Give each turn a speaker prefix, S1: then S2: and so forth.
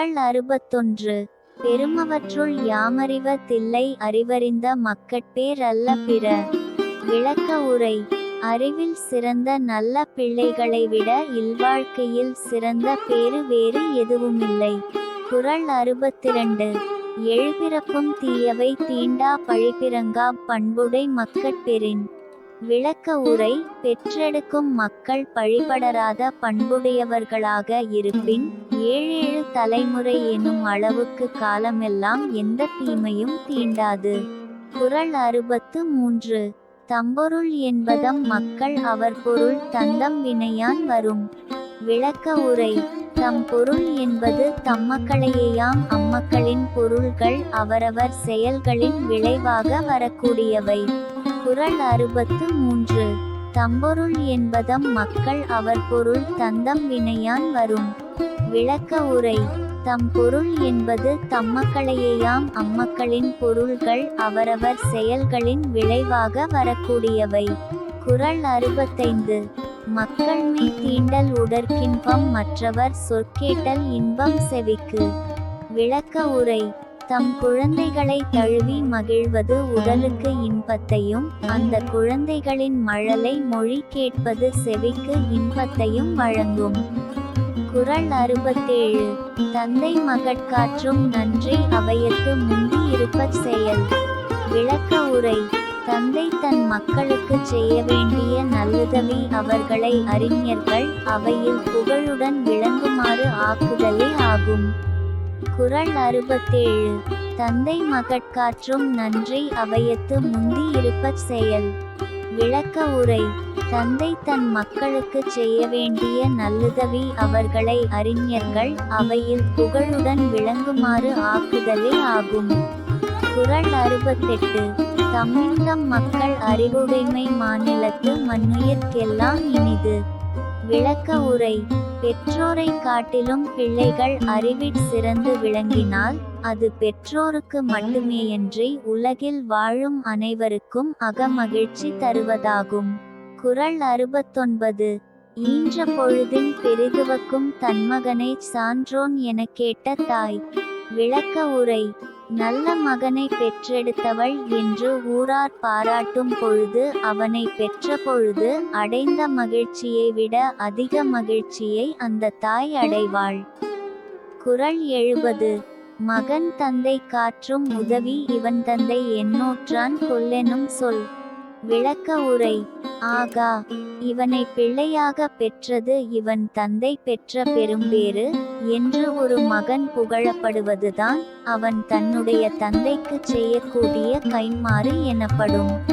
S1: அறுபத்தொன்று. பெருமவற்றுள் யாமறிவ தில்லை அறிவறிந்த மக்கட்பேர் அல்ல பிற. விளக்க உரை. அறிவில் சிறந்த நல்ல பிள்ளைகளை விட இல்வாழ்க்கையில் சிறந்த பேறு வேறு எதுவுமில்லை. குறள் அறுபத்திரண்டு. எழுபிறப்பும் தீயவை தீண்டா பழிப்பிறங்கா பண்புடை மக்கட்பெறின் விளக்க உரை. பெற்றெடுக்கும் மக்கள் பழிபடராத பண்புடையவர்களாக இருப்பின் ஏழு தலைமுறை எனும் அளவுக்கு காலமெல்லாம் எந்த தீமையும் தீண்டாது. குரல் அறுபத்து மூன்று தம்பொருள் என்பதம் மக்கள் அவர் பொருள் தந்தம் வினையான் வரும். விளக்க உரை. தம் பொருள் என்பது தம்மக்களையேயாம் அம்மக்களின் பொருள்கள் அவரவர் செயல்களின் விளைவாக வரக்கூடியவை. குரல் அறுபத்து மூன்று தம்பொருள் என்பதம் மக்கள் அவர் பொருள் தந்தம் வினையான் வரும். விளக்க உரை. தம் பொருள் என்பது தம்மக்களையேயாம் அம்மக்களின் பொருள்கள் அவரவர் செயல்களின் விளைவாக வரக்கூடியவை. குறள் அறுபத்தைந்து. மக்கள்மை தீண்டல் உடற்கின்பம் மற்றவர் சொற்கேட்டல் இன்பம் செவிக்கு. விளக்க உரை. தம் குழந்தைகளை தழுவி மகிழ்வது உடலுக்கு இன்பத்தையும் அந்த குழந்தைகளின் மழலை மொழி கேட்பது செவிக்கு இன்பத்தையும் வழங்கும். குறள் அறுபத்தேழு. தந்தை மகட்காற்றும் நன்றி அவையத்து முந்தி இருப்பச் செயல். விளக்க உரை. தந்தை தன் மக்களுக்கு செய்ய வேண்டிய நல்லுதவி அவர்களை அறிஞர்கள் அவையில் புகழுடன் விளங்குமாறு ஆக்குதலே ஆகும். குறள் அறுபத்தேழு. தந்தை மகட்காற்றும் நன்றி அவையத்து முந்தி இருப்பச் செயல். விளக்க உரை. தந்தை தன் மக்களுக்கு செய்ய வேண்டிய நல்லுதவி அவர்களை அறிஞர்கள் அவையில் புகழுடன் விளங்குமாறு ஆக்குதலே ஆகும். குறள் அறுபத்தெட்டு. தமிழகம் மக்கள் அறிவுடைமை மாநிலத்து மண்ணுயிர்க்கெல்லாம் இனிது. விளக்க உரை. பெற்றோரை காட்டிலும் பிள்ளைகள் அறிவிற் சிறந்து விளங்கினால் அது பெற்றோருக்கு மட்டுமேயன்றி உலகில் வாழும் அனைவருக்கும் அகமகிழ்ச்சி தருவதாகும். குறள் அறுபத்தொன்பது. ஈன்ற பொழுதின் பெரிதுவக்கும் தன்மகனை சான்றோன் எனக் கேட்ட தாய். விளக்க உரை. நல்ல மகனை பெற்றெடுத்தவள் என்று ஊரார் பாராட்டும் பொழுது அவனை பெற்ற பொழுது அடைந்த மகிழ்ச்சியை விட அதிக மகிழ்ச்சியை அந்த தாய் அடைவாள். குரல் எழுபது. மகன் தந்தை காற்றும் உதவி இவன் தந்தை எண்ணோற்றான் கொல்லெனும் சொல். விளக்க உரை. ஆகா இவனை பிள்ளையாக பெற்றது இவன் தந்தை பெற்ற பெரும்பேறு என்று ஒரு மகன் புகழப்படுவதுதான் அவன் தன்னுடைய தந்தைக்கு செய்யக்கூடிய கைமாறு எனப்படும்.